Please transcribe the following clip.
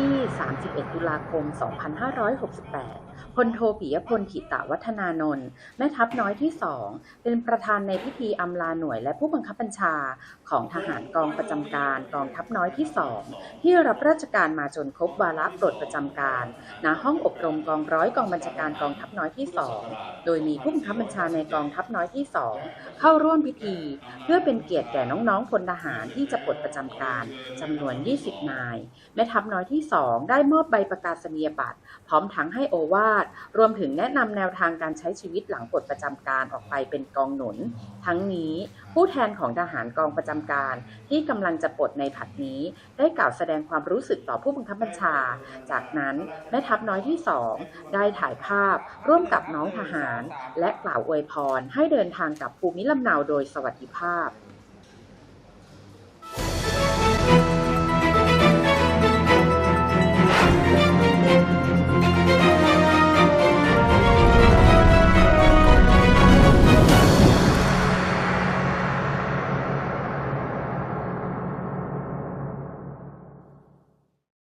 ที่ 31 ตุลาคม 2568 พลโทปิยพลถิตวัฒนานนท์แม่ทัพน้อยที่ 2 เป็นประธานในพิธีอำลาหน่วยและผู้บังคับบัญชาของทหารกองประจำการกองทัพน้อยที่ 2 ที่รับราชการมาจนครบวาระปลดประจำการ ณ ห้องอบรมกองร้อยกองบัญชาการกองทัพน้อยที่ 2 โดยมีผู้บังคับบัญชาในกองทัพน้อยที่ 2 เข้าร่วมพิธี เพื่อเป็นเกียรติแก่น้องๆพลทหารที่จะปลดประจำการจำนวน 20 นาย แม่ทัพน้อยที่2ได้มอบใบประกาศนียบัตร พร้อมทั้งให้โอวาท รวมถึงแนะนำแนวทางการใช้ชีวิตหลังปลดประจำการออกไปเป็นกองหนุน ทั้งนี้ผู้แทนของทหารกองประจำการ ที่กำลังจะปลดในผัดนี้ ได้กล่าวแสดงความรู้สึกต่อผู้บังคับบัญชา จากนั้นแม่ทัพน้อยที่2ได้ถ่ายภาพร่วมกับน้องทหาร และกล่าวอวยพรให้เดินทางกลับภูมิลำเนาโดยสวัสดิภาพ